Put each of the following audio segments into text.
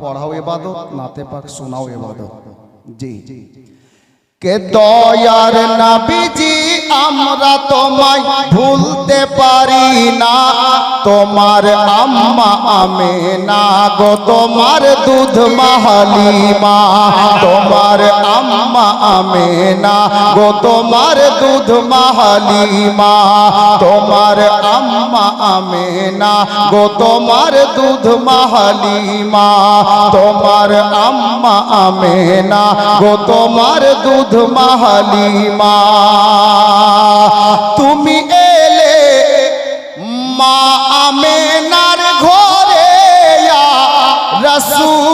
পড়াও এবাদত নাতে পাক শোনাও এবাদত। জি। কে দয়ার নাবিজি, আমরা তোমায় ভুলতে পারি না। তোমার আম্মা আমে না গো, তোমার দুধ মাহালিমা। তোমার আম্মা আমে না গো, তোমার দুধ মাহালিমা। তোমার আম্মা আমে না গো, তোমার দুধ মাহালিমা। তোমার আম্মা আমে না গো, তোমার দুধ মাহালিমা তুমি এলে মা আমেনার ঘরে রসুল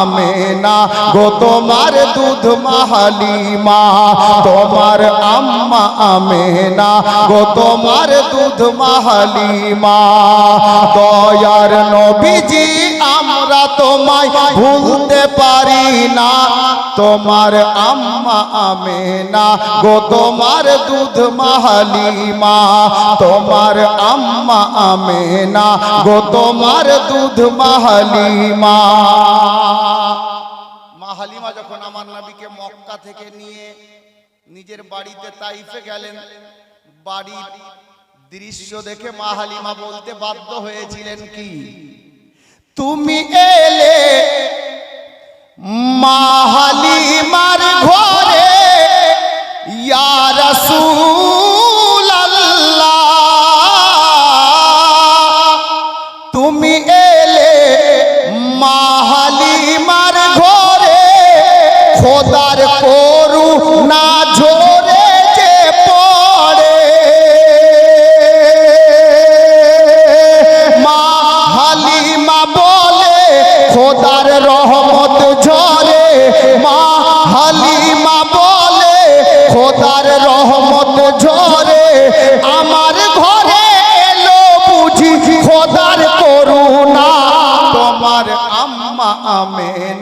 আমেনা, গো তোমার দুধ মাহালিমা, তোমার আম্মা আমেনা, গো তোমার দুধ মাহালিমা। দয়ার নবীজি, আমরা তোমায় ভুলতে পারি না। তোমার আম্মা আমেনা গো, তোমার দুধ মাহালিমা। তোমার আম্মা আমেনা গো, তোমার দুধ মাহালিমা। মাহালিমা যখন আমার নবীকে মক্কা থেকে নিয়ে নিজের বাড়িতে তাইফে গেলেন, বাড়ির দৃশ্য দেখে মাহালিমা বলতে বাধ্য হয়েছিলেন কি? তুমি এলে মাহালিমার ঘরে ইয়া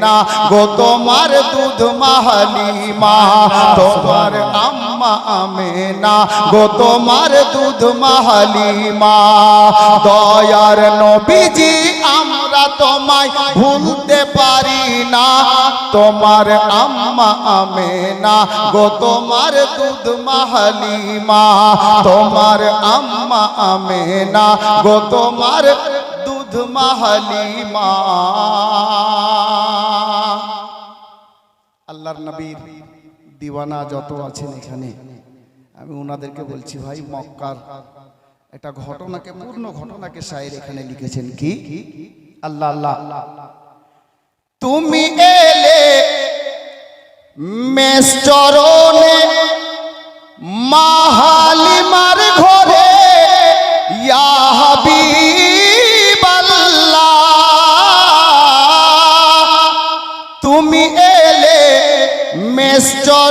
আমেনা গো তোমার দুধ মাহালিমা তোমার আম্মা আমেনা। গো তোমার দুধ মাহালিমা দয়ার নবীজি, আমরা তোমায় ভুলতে পারি না। তোমার আম্মা আমেনা, গো তোমার দুধ মাহালিমা তোমার আম্মা আমেনা, গো তোমার দুধ মাহালিমা আল্লাহর নবীর দিওয়ানা যত আছেন এখানে, আমি ওনাদেরকে বলছি, ভাই, মক্কার একটা ঘটনাকে, পূর্ণ ঘটনাকে শায়ের এখানে লিখেছেন কি? আল্লাহ আল্লাহ। তুমি এলে মেস্তরনে মাহালিমার ঘরে মেস্তরনে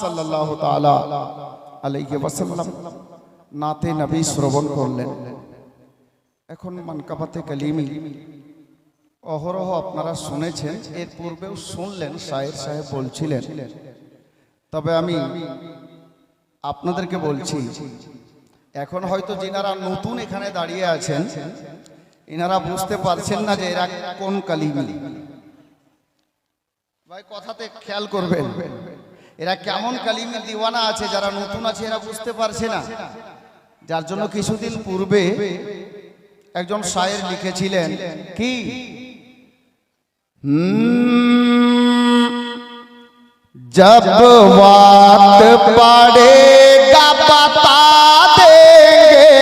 সাল্লাল্লাহু তাআলা আলাইহি ওয়াসাল্লাম নাতে নবী শ্রবণ করলেন। এখন মানকাবাতে কালিমি। অহরহ আপনারা শুনেছেন, এর পূর্বেও শুনলেন, শায়ের সাহেব বলছিলেন। তবে আমি আপনাদেরকে বলছি, এখন হয়তো যিনারা নতুন এখানে দাঁড়িয়ে আছেন এনারা বুঝতে পারছেন না যে এরা কোন কালিমি। ভাই, কথাতে খেয়াল করবেন। এরা কেমন কালিমি দিওয়ানা আছে যারা নতুন আছে এরা বুঝতে পারছে না যার জন্য কিছুদিন পূর্বে একজন শায়ের লিখেছিলেন কি जब बात पड़ेगा बता देंगे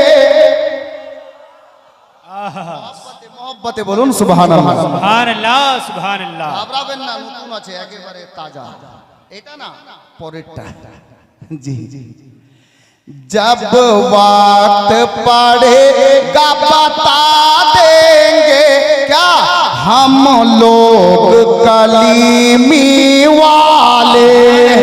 মোহব্বতে বলুন সুবহান সুবহান আল্লাহ সুবহান আল্লাহ ঘাবড়াবেন না নতুন আছে একেবারে তাজা এটা না পরেরটা জি জি जब वक्त पड़ेगा बता देंगे क्या हम लोग कलीमी वाले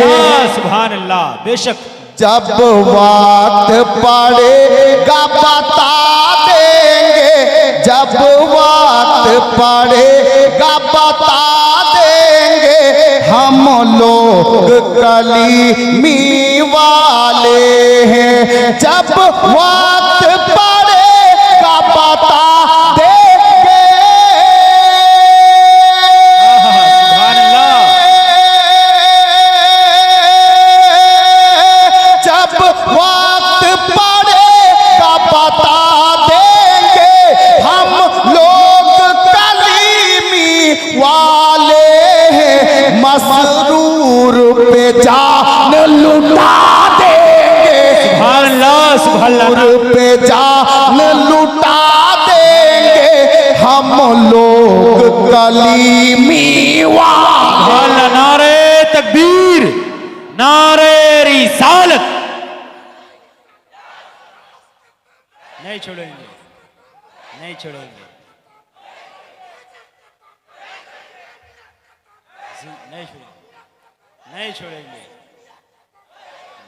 हैं সুবহান আল্লাহ বেশক जब वक्त पड़ेगा बता देंगे जब वक्त पड़ेगा बता देंगे हम लोग कलीमी वाले हैं। जब वक्त तस्लीमीवा अल्लाह नारे तकबीर नारे रिसालत नहीं छोड़ेंगे नहीं छोड़ेंगे नहीं छोड़ेंगे नहीं छोड़ेंगे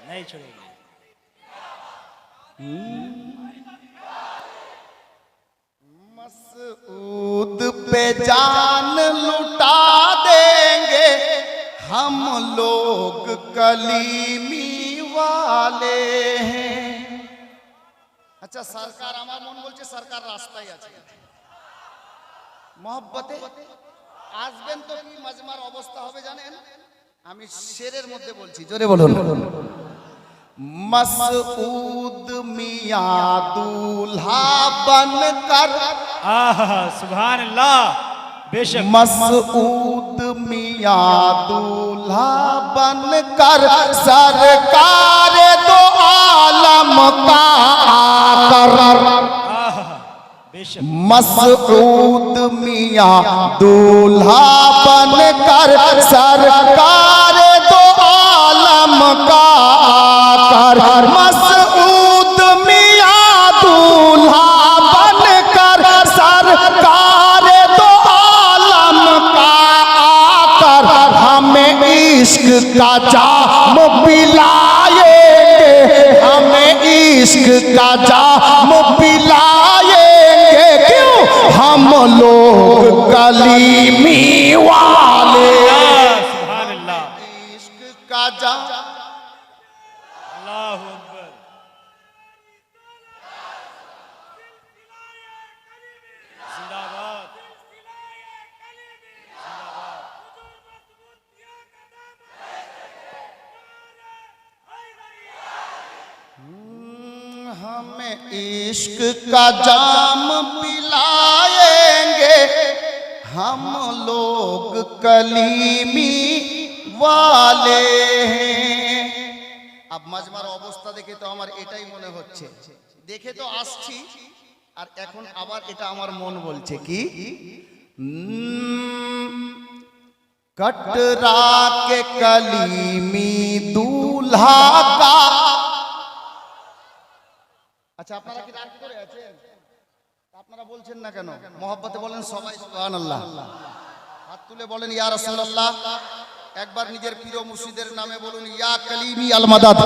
नहीं छोड़ेंगे मसऊ पे जान लुटा देंगे हम लोग कलीमी वाले हैं আচ্ছা সরকার আমার মন বলছে সরকার রাস্তায় আছে মহব্বতে আসবেন তো কি মাজমার অবস্থা হবে জানেন আমি শেরের মধ্যে বলছি জোরে বলুন मसूद मियाँ दूल्हा बनकर आहा सुभान अल्लाह बेशक। मसूद मियाँ दूल्हा बनकर सरकार दो आलम का आकर। मसूद मियाँ दूल्हा बनकर सरकार दो आलम का आकर। मसूद इश्क का जाम पिलाएंगे हमें इश्क का जाम पिलाएंगे क्यों हम लोग कलीमी वाले इश्क का जाम पिलाएंगे हम लोग कलीमी वाले हैं अब মজমার অবস্থা দেখে তো আমার এটাই মনে হচ্ছে দেখে তো আসছি আর এখন আবার এটা আমার মন বলছে কি উম, कटरा के कलीमी दूल्हा का আচ্ছা আপনারা কি রাগ করে আছেন? আপনারা বলছেন না কেন? মোহব্বতে বলেন সবাই সুবহানাল্লাহ। হাত তুলে বলেন ইয়া রাসূলুল্লাহ। একবার নিজের প্রিয় মুর্শিদের নামে বলুন ইয়া কালিমি আল মাদাদ।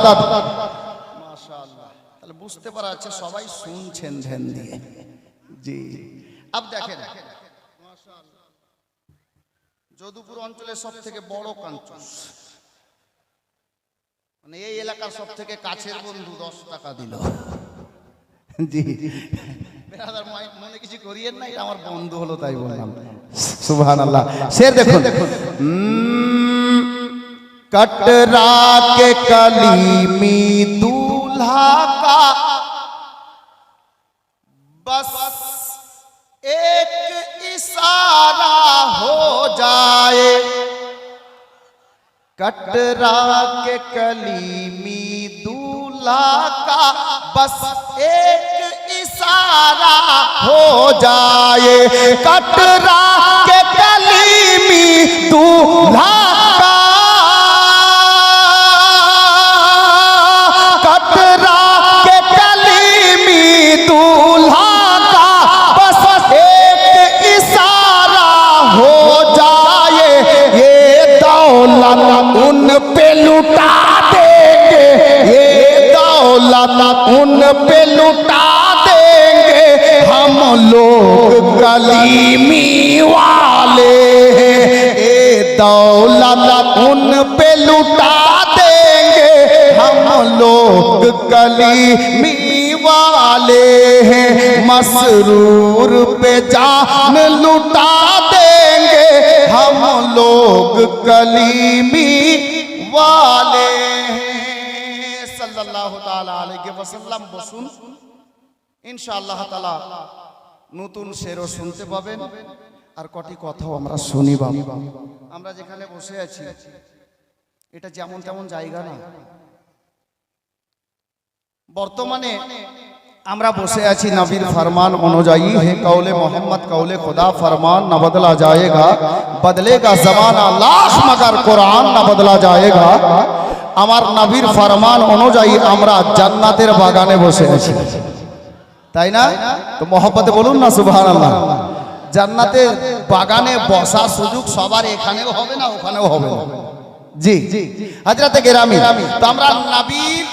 মাশাআল্লাহ। তাহলে বুঝতে পারা যাচ্ছে সবাই শুনছেন ধ্যান দিয়ে। জি। আব দেখেন। যদুপুর অঞ্চলের সব থেকে বড় কাঞ্চন। মানে এই এলাকার সব থেকে কাছের বন্ধু দশ টাকা দিল। জি বেরাদার মাই- মনে কিছু করিয়েন না এটা আমার বন্ধু হলো তাই বললাম সুবহান আল্লাহ শের দেখুন উম, कटरा के कलीमी दूल्हा का बस एक इशारा हो जाए कटरा के कलीमी दूल्हा का बस एक इशारा हो जाए। कटरा के कलीमी दूल्हा उन पे लुटा देंगे हम लोग कलीमी वाले हैं ये दौलत उन पे लुटा देंगे हम लोग कलीमी वाले हैं मसरूर पे जान लुटा देंगे हम लोग कलीमी वाले हैं তালা বসুন। ইনশাআল্লাহ তালা নতুন শেরও শুনতে পাবেন। আর কটি কথাও আমরা শুনি আমরা যেখানে বসে আছি, এটা যেমন তেমন জায়গা না। বর্তমানে আমরা বসে আছি নবীর ফরমান অনুযায়ী, হে কৌলে মোহাম্মদ কৌলে খোদা, ফরমান না বদলা বদলে গা জমানা লাশ, মগর কোরআন না বদলা জায়েগা আমার নবীর ফরমান অনুযায়ী আমরা জান্নাতের বাগানে বসে আছি। তাই না? তো মোহাম্মতে বলুন না, সুবহানাল্লাহ। জান্নাতে বাগানে বসা সুযোগ সবার এখানেও হবে না, ওখানেও হবে না। জি হাজরাতে গেরামি তো আমরা নবীর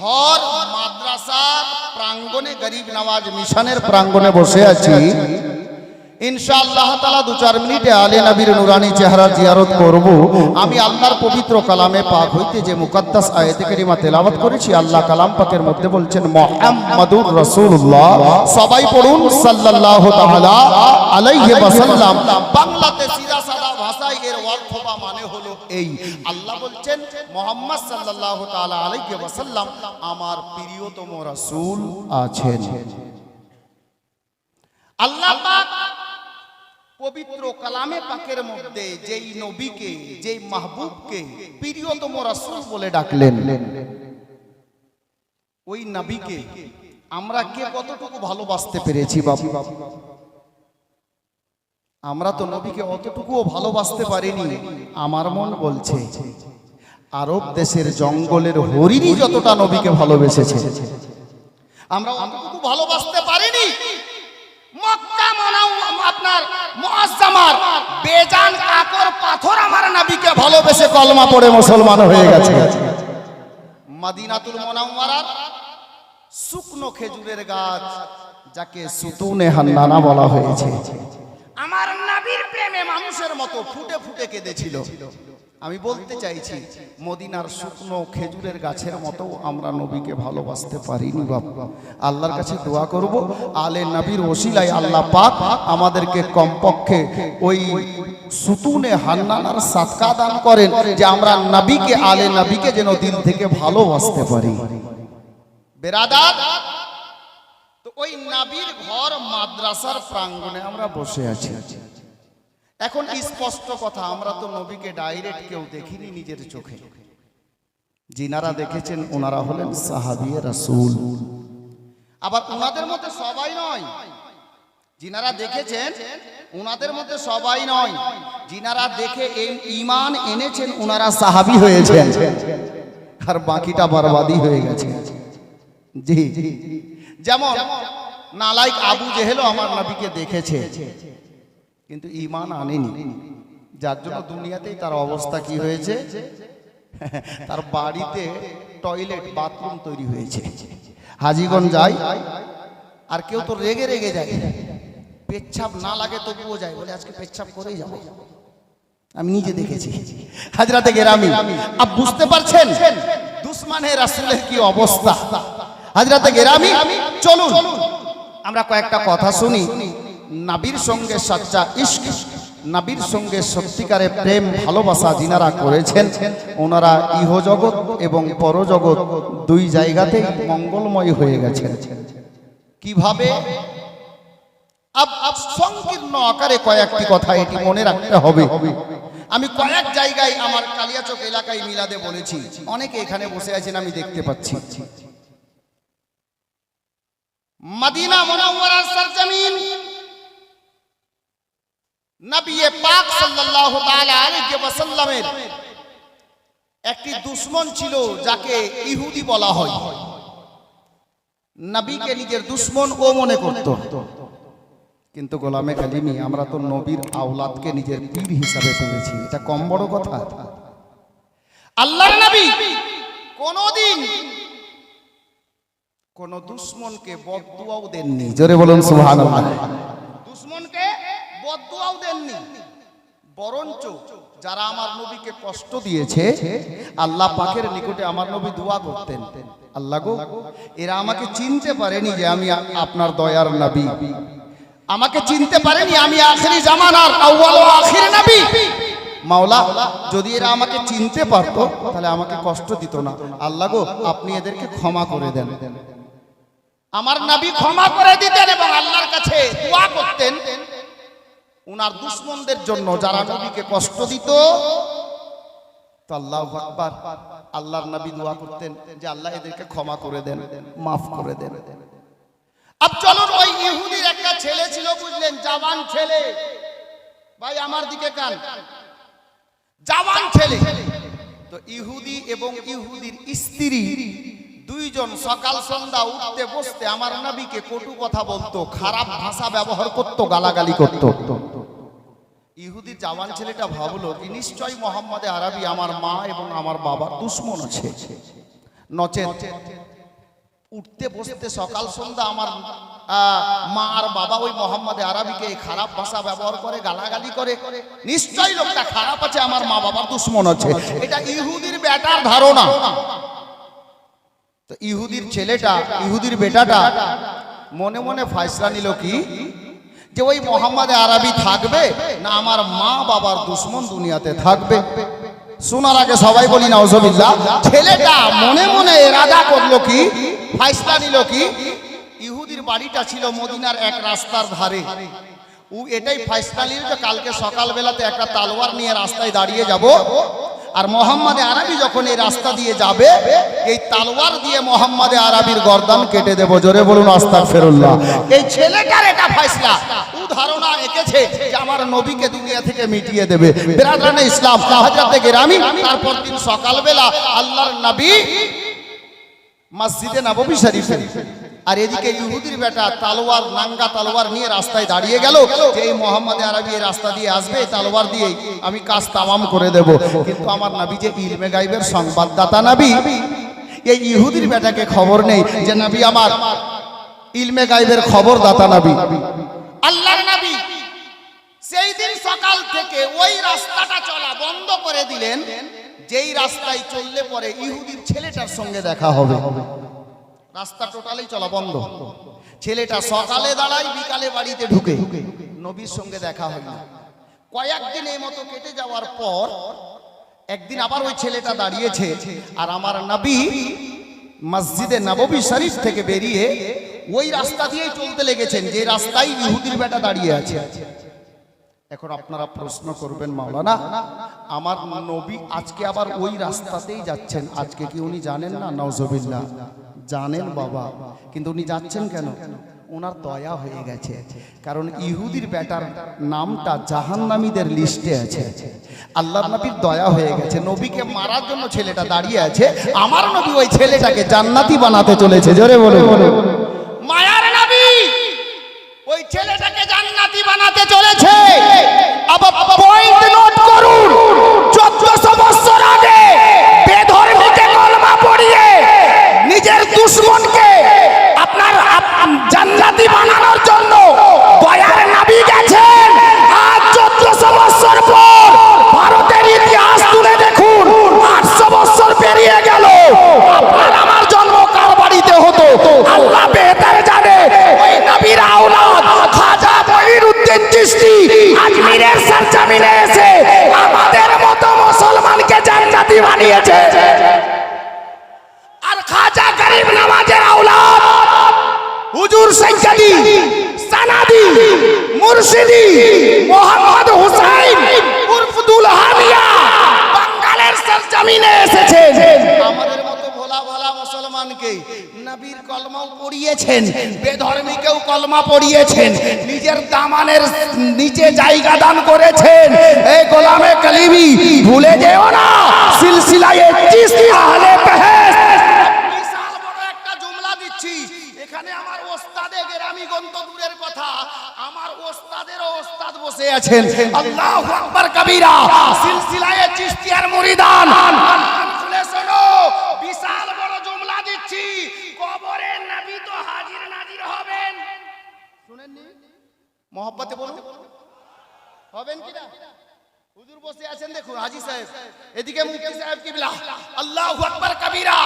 ঘর মাদ্রাসার প্রাঙ্গণে গরিব নওয়াজ মিশনের প্রাঙ্গণে বসে আছি। ইনশাআল্লাহ তাআলা দু চার মিনিটে আলে চেহারা জিয়ারত করব। আমি আল্লাহর পবিত্র কালামে করেছি, আল্লাহ কালাম পাকের মধ্যে বলছেন সবাই পড়ুন মানে হলো এই। আল্লাহ বলছেন, মোহাম্মদ সাল্লাল্লাহু আলাইহি আমার প্রিয়তম রাসূল আছেন। আল্লাহ পবিত্র কালামে পাকের মধ্যে যেই নবীকে, যেই মাহবুবকে প্রিয়তম রাসূল বলে ডাকলেন। ওই নবীকে আমরা কে কতটুকু ভালোবাসতে পেরেছি বাবু? আমরা তো নবীকে অতটুকুও ভালোবাসতে পারিনি, আমার মন বলছে। আরব দেশের জঙ্গলের হরিণী যতটা নবীকে ভালোবেসেছে। আমরা অতটুকু ভালোবাসতে পারিনি মনাও আপনার বেজান পাথর আমার নবীকে ভালোবেসে কলমা পড়ে মুসলমান হয়ে গেছে। শুকনো খেজুরের গাছ যাকে বলা আমার নবীর প্রেমে মানুষের মতো ফুটে ফুটে কেঁদেছিল। আমি বলতে চাইছি, মদিনার শুকনো খেজুরের গাছের মতো আমরা নবীকে ভালোবাসতে পারিনি বাবা আল্লাহর কাছে দোয়া করব, আলে নবীর ওসিলায় আল্লাহ পাক আমাদেরকে কমপক্ষে ওই সুতুনে হান্নানার সাতকা দান করেন যে আমরা নবীকে, আলে নবীকে যেন দিল থেকে ভালোবাসতে পারি। বেরাদার তো ওই নাবির ঘর মাদ্রাসার প্রাঙ্গণে আমরা বসে আছি। এখন স্পষ্ট কথা আমরা তো নবীকে ডাইরেক্ট কেউ দেখিনি নিজের চোখে। যিনারা দেখেছেন ওনারা হলেন সাহাবিয়ে রাসূল। আবার ওনাদের মধ্যে সবাই নয়। যিনারা দেখেছেন ওনাদের মধ্যে সবাই নয়। যিনারা দেখে ইমান এনেছেন ওনারা সাহাবি হয়েছেন। আর বাকিটা বরবাদি হয়ে গেছে। জি যেমন নালাইক আবু জেহেলও আমার নবীকে দেখেছে। কিন্তু ইমান আনেনি। যার জন্য দুনিয়াতেই তার অবস্থা কি হয়েছে? তার বাড়িতে টয়লেট, বাথরুম তৈরি হয়েছে। হাজিগঞ্জ যায় আর কেউ তো রেগে রেগে যায়। পেচ্ছাপ না লাগে তবুও যায়। বলে, আজকে পেচ্ছাপ করেই যাব। আমি নিজে দেখেছি। হাজরাতে গেরামি। আপ বুঝতে পারছেন? দুশ্মনে রাসূলের কি অবস্থা? হাজরাতে গেরামি, চলুন। আমরা কয়েকটা কথা শুনি। নাবির সঙ্গে সচ্চা ইস্ক নাবির সঙ্গে সত্যিকারে প্রেম, ভালোবাসা যিনারা করেছেন, ওনারা ইহজগৎ এবং পরজগৎ দুই জায়গাতেই মঙ্গলময় হয়ে গেছেন। কীভাবে? সংকীর্ণ আকারে কয়েকটি কথা এটি মনে রাখতে হবে। আমি কয়েক জায়গায় আমার কালিয়াচক এলাকায় মিলাদে বলেছি, অনেকে এখানে বসে আছেন, আমি দেখতে পাচ্ছি। মদিনা মুনাওয়ারার সরজমিন নবী পাক সাল্লাল্লাহু তাআলা আলাইহি একটি দুশমন ছিল যাকে ইহুদি বলা হয়। নবীকে নিজের দুশ্মন ও মনে করত। কিন্তু গোলামে কালিমি, আমরা তো নবীর আওলাদকে নিজের পীর হিসাবে পেয়েছি। এটা কম বড় কথা। আল্লাহর নবী কোনদিন কোন দুশ্মনকে বদদুয়াও দেননি। জোরে বলুন সুবহানাল্লাহ। বদদুয়াও দেননি। বরঞ্চ যারা আমার নবীকে কষ্ট দিয়েছে, আল্লাহ পাকের নিকটে আমার নবী দোয়া করতেন। আল্লাহ গো, এরা আমাকে চিনতে পারেনি যে আমি আপনার দয়ার নবী। আমাকে চিনতে পারেনি আমি আখেরি জামানার আউয়াল ও আখির নবী। মাওলা, যদি এরা আমাকে চিনতে পারতো, তাহলে আমাকে কষ্ট দিত না। আল্লাহ গো, আপনি এদেরকে ক্ষমা করে দেন। আমার নবী ক্ষমা করে দিতেন এবং আল্লাহর কাছে দোয়া করতেন। উনার দুশ্মনদের জন্য যারা নবীকে কষ্ট দিত তো আল্লাহ আকবার। আল্লাহর নবী দোয়া করতেন যে আল্লাহ এদেরকে ক্ষমা করে দেন মাফ করে দেন। চলুন ওই ইহুদির একটা ছেলে ছিল বুঝলেন জওয়ান ছেলে। ভাই আমার দিকে কান ছেলে। তো ইহুদি এবং ইহুদির স্ত্রী দুইজন সকাল সন্ধ্যা উঠতে বসতে আমার নবীকে কটু কথা বলতো, খারাপ ভাষা ব্যবহার করতো, গালাগালি করতো। ইহুদির জওয়ান ছেলেটা ভাবলো কি নিশ্চয়ই মোহাম্মদে আরবি আমার মা এবং আমার বাবার দুশ্মন আছে। নচেত উঠতে বসতে সকাল সন্ধ্যা আমার মা আর বাবা ওই মোহাম্মদে আরবিকে খারাপ ভাষা ব্যবহার করে, গালাগালি করে। নিশ্চয়ই লোকটা খারাপ আছে, আমার মা বাবার দুশ্মন আছে। এটা ইহুদির বেটার ধারণা। তো ইহুদির ছেলেটা, ইহুদির বেটাটা মনে মনে ফাইসলা নিল কি? যে ওই মোহাম্মদ আরবি থাকবে না আমার মা বাবার দুশ্মন দুনিয়াতে থাকবে। শোনার আগে সবাই বলি না ওসবিল্লা ছেলেটা মনে মনে এরাদা করল কি? ফাইসলা নিল কি? ইহুদির বাড়িটা ছিল মদিনার এক রাস্তার ধারে। ও এটাই ফাইসলা নিল যে কালকে সকালবেলাতে একটা তালোয়ার নিয়ে রাস্তায় দাঁড়িয়ে যাব। আর মোহাম্মদে আরবি যখন এই রাস্তা দিয়ে যাবে, এই তালোয়ার দিয়ে মোহাম্মদে আরবির গর্দান কেটে দেবো। জোরে বলুন আস্তাক ফেরুল্লাহ এই ছেলেটার এটা ফয়সলা। ও ধারণা এঁকেছে আমার নবীকে দুনিয়া থেকে মিটিয়ে দেবে। দিন সকালবেলা আল্লাহর নবী মসজিদে আর এদিকে ইহুদির বেটা তালোয়ার, নাঙ্গা তালোয়ার নিয়ে রাস্তায় দাঁড়িয়ে গেল। যে এই মোহাম্মদ আরবি রাস্তা দিয়ে আসবে তালোয়ার দিয়ে আমি কাজ তামাম করে দেব। কিন্তু আমার নাবি যে ইলমে গাইবের সংবাদদাতা নবী, এই ইহুদির বেটাকে খবর নেই যে নাবি আমার ইলমে গাইবের খবর দাতা নবী। আল্লাহর নাবি, সেই দিন সকাল থেকে ওই রাস্তাটা চলা বন্ধ করে দিলেন, যেই রাস্তায় চললে পরে ইহুদির ছেলেটার সঙ্গে দেখা হবে। রাস্তা টোটালি চলা বন্ধ। ছেলেটা সকালে দাঁড়ায়, বিকালে বাড়িতে ঢুকে। নবীর সঙ্গে দেখা হয় না কয়েকদিন এই মতো কেটে যাওয়ার পর একদিন আবার ওই ছেলেটা দাঁড়িয়েছে আর আমার নবী মসজিদে নববী শরীফ থেকে বেরিয়ে ওই রাস্তা দিয়েই চলতে লেগেছেন, যে রাস্তায় ইহুদির বেটা দাঁড়িয়ে আছে। এখন আপনারা প্রশ্ন করবেন, মাওলানা, আমার নবী আজকে আবার ওই রাস্তাতেই যাচ্ছেন। আজকে কি উনি জানেন না? নওজবিল্লা জানেন বাবা কিন্তু উনি যাচ্ছেন কেন? ওনার দয়া হয়ে গেছে। কারণ ইহুদির বেটার নামটা জাহান্নামীদের লিস্টে আছে। আল্লাহ নবীর দয়া হয়ে গেছে। নবীকে মারার জন্য ছেলেটা দাঁড়িয়ে আছে। আমার নবী ওই ছেলেটাকে জান্নাতি বানাতে চলেছে। জোরে বলে মায়ার নবী! ওই ছেলেটাকে জান্নাতি বানাতে চলেছে আবার পয়েন্ট নোট করুন চোদ্দশো বছর আগে বেধর্মীকে কলমা পড়িয়ে নিজের দুশ্মনকে আপনার আপ- জান্নাতি বানানোর জন্য দয়ার নাবি গেছেন আজ চোদ্দশো বছর পর ভারতের ইতিহাস তুলে দেখুন আটশো বছর পেরিয়ে গেল আপনার আমার জন্ম কার বাড়িতে হতো আল্লাহ বেহতার জানে ওই নবীর আওলাদ খাজা মঈনুদ্দিন চিশতি আজমিরের সরজমিনে এসে আমাদের মতো মুসলমানকে জান্নাতি বানিয়েছে। আর খাজা গরিব নামাজের আওলাদ, হুজুর সৈয়দি সানাদি, মুর্শিদি, মোহাম্মদ হুসাইন উর্ফ দুলহানিয়া বাঙ্গালের সরজমিনে এসেছে আমাদের নবীর পড়িয়েছেন বেধর্মীকেও কলমা পড়িয়েছেন, নিজের দামানের নিচে জায়গা দান করেছেন। এই গোলামে ভুলে যেও না আহলে এখানে আমার ওস্তাদে কথা। আমার ওস্তাদ বসে আছেন। আল্লাহু আকবার কবীরা, সিলসিলায়ে চিশতিয়ার মুরিদান কান খুলে শোনো বিশাল বড় জুমলা দিচ্ছি কবরে নবী তো হাজির নাজির হবেন শুনেননি মহব্বতে বলুন। হবেন কি না হুজুর বসে আছেন দেখুন, হাজি সাহেব। এদিকে মুফতি সাহেব কিবলা। আল্লাহু আকবার কবীরা।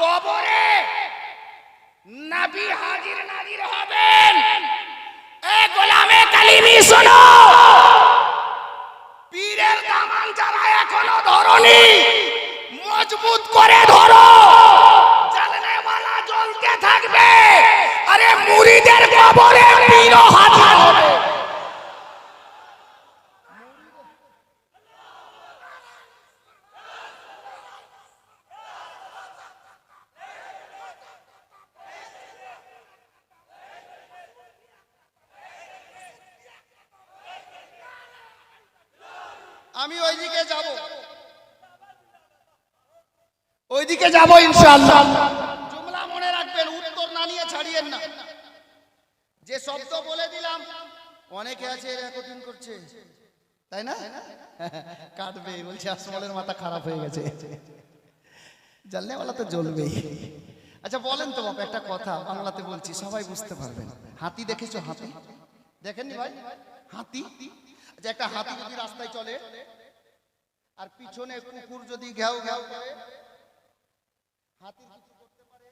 কবরে নবী হাজির নাজির হবেন। এ গোলামে কালিমি শোনো। পীরের দামান যারা এখনও ধরনি, মজবুত করে ধরো। জ্বলতে থাকবে। আরে মুরিদের কবরে পীর হাজির হবে। আমি ওইদিকে যাব। ওইদিকে যাব ইনশাআল্লাহ জুমলা মনে রাখবেন উত্তর না নিয়ে ছাড়িয়েন না যে শব্দ বলে দিলাম, অনেকে আছে রেকর্ডিং করছে। তাই না? কাটবে, বলছে আসমলের মাথা খারাপ হয়ে গেছে। জানলে বলা তো জ্বলবেই। আচ্ছা বলেন তো বাবা একটা কথা বাংলাতে বলছি, সবাই বুঝতে পারবেন। হাতি দেখেছ হাতি? দেখেননি ভাই? হাতি? আচ্ছা একটা হাতি যদি রাস্তায় চলে, আর পিছনে কুকুর যদি ঘেউ ঘেউ করে হাতি কিছু করতে পারে?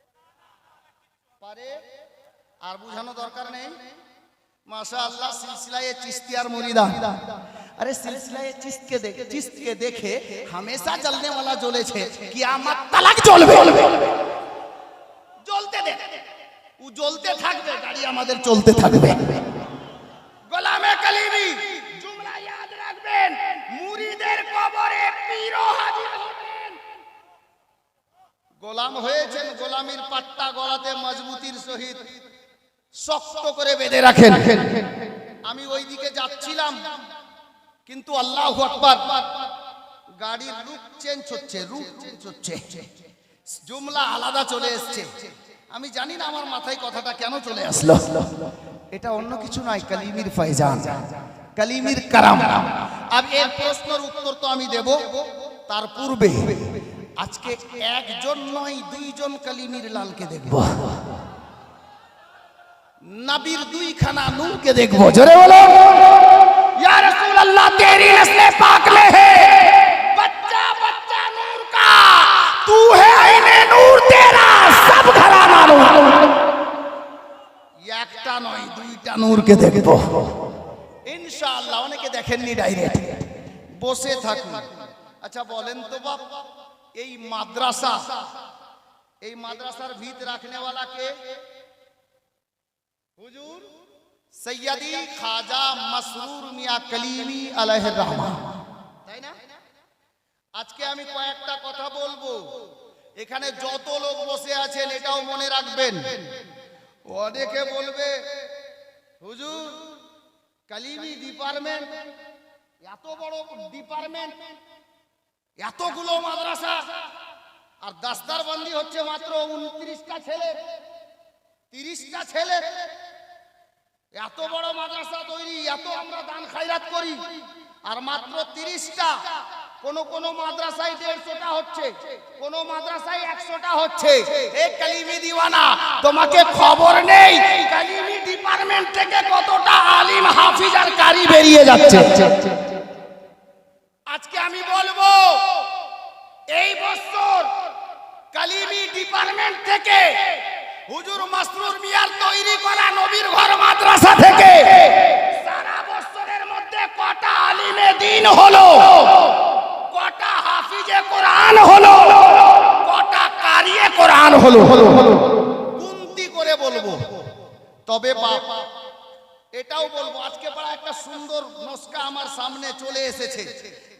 পারে? আর বুঝানো দরকার নেই মাশা আল্লাহ সিলসিলায়ে চিস্তিয়ার মুরিদা अरे सिलसिलाए चिस्त के देखे चिस्त के देखे हमेशा जलने वाला জ্বলেছে কিয়ামত তালাক জ্বলবে জ্বলতে দে ও জ্বলতে থাকবে গাড়ি আমাদের চলতে থাকবে শক্ত করে বেঁধে রাখেন। আমি ওই দিকে যাচ্ছিলাম, কিন্তু আল্লাহ আকবার, গাড়ির রুট চেঞ্জ হচ্ছে রুট চেঞ্জ হচ্ছে। জুমলা আলাদা চলে এসছে। আমি জানি না আমার মাথায় কথাটা কেন চলে আসলো। এটা অন্য কিছু নয়, কালিমির ফয়জান, কালিমির কারাম। আর এর প্রশ্নের উত্তর তো আমি দেব তার পূর্বে। আজকে একজন নয়, দুইজন কালিমির লালকে দেখব। নবীর দুইখানা নূরকে দেখব। জোরে বলো। ইয়া রাসূল আল্লাহ তেরি আসলে পাকলে হে। বাচ্চা বাচ্চা নূর কা। তু হে আইনে নূর তেরা সব ঘরানা নূর। একটা নয় দুইটা নূরকে দেখব। ইনশাআল্লাহ অনেকে দেখেননি ডাইরেক্ট বসে থাকুন। আচ্ছা বলেন তো বাপ এই মাদ্রাসা এই মাদ্রাসার ভিত রাখনেওয়ালা কে? হুজুর সৈয়দি খাজা মাসরুর মিয়া কলিমি আলাইহির রহমান তাই না? আজকে আমি কয়েকটা কথা বলব। এখানে যত লোক বসে আছেন এটাও মনে রাখবেন। অনেকে বলবে হুজুর কালিমি ডিপার্টমেন্ট এত বড় ডিপার্টমেন্ট এতগুলো মাদ্রাসা আর দাস্তার বন্দি হচ্ছে মাত্র উনত্রিশটা ছেলে। তিরিশটা ছেলে। এত বড় মাদ্রাসা তৈরি, এত আমরা দান খাইরাত করি, আর মাত্র তিরিশটা, কোন কোন মাদ্রাসায় দেড়শোটা হচ্ছে, কোন মাদ্রাসায় একশোটা হচ্ছে। এ কালিমি দিওয়ানা, তোমাকে খবর নেই, কালিমি ডিপার্টমেন্ট থেকে কতটা আলিম হাফিজ আর কারি বেরিয়ে যাচ্ছে। আজকে আমি বলব, এই বছর কালিমি ডিপার্টমেন্ট থেকে হুজুর মাসরুর মিয়ার তৈরি করা নবীর ঘর মাদ্রাসা থেকে সারা বছরের মধ্যে কটা আলিমে দিন হলো, কটা হাফিজে কোরআন হলো, কটা কারিয়ে কোরআন হলো, গুনতি করে বলব। তবে বাপ, এটাও বলব, আজকে পাড়া একটা সুন্দর নস্কা আমার সামনে চলে এসেছে।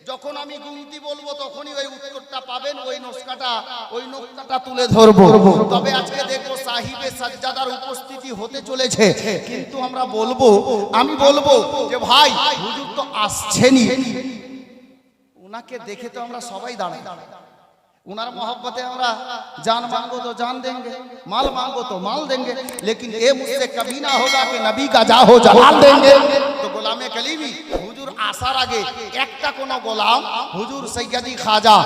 যখন আমি গুনতি বলবো তখনই ওই উত্তরটা পাবেন ওই নস্কাটা ওই নোক্তাটা তুলে ধরবো তবে আজকে দেখবো সাহিবে সাজ্জাদার উপস্থিতি হতে চলেছে কিন্তু আমরা বলবো আমি বলবো যে ভাই হুজুর তো আসছেনই উনাকে দেখে তো আমরা সবাই দাঁড়াই उनर मोहब्बत हमरा जान मांगो तो जान देंगे माल मांगो तो माल देंगे लेकिन ये मुझसे कभी ना होगा कि नबी का जाहो जलाल देंगे तो গোলামে কলিমি হুজুর আসার আগে একটা কোন গোলাম হুজুর সৈয়দি খাজা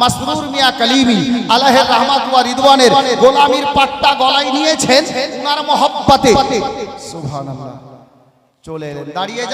মাসরুর মিয়া কলিমি আলাহ রহমাত ওয়া রিদওয়ানের গোলামির পাট্টা গলায় নিয়েছেন, উনার মহব্বতে। সুবহানাল্লাহ। চলে এলেন, দাঁড়িয়ে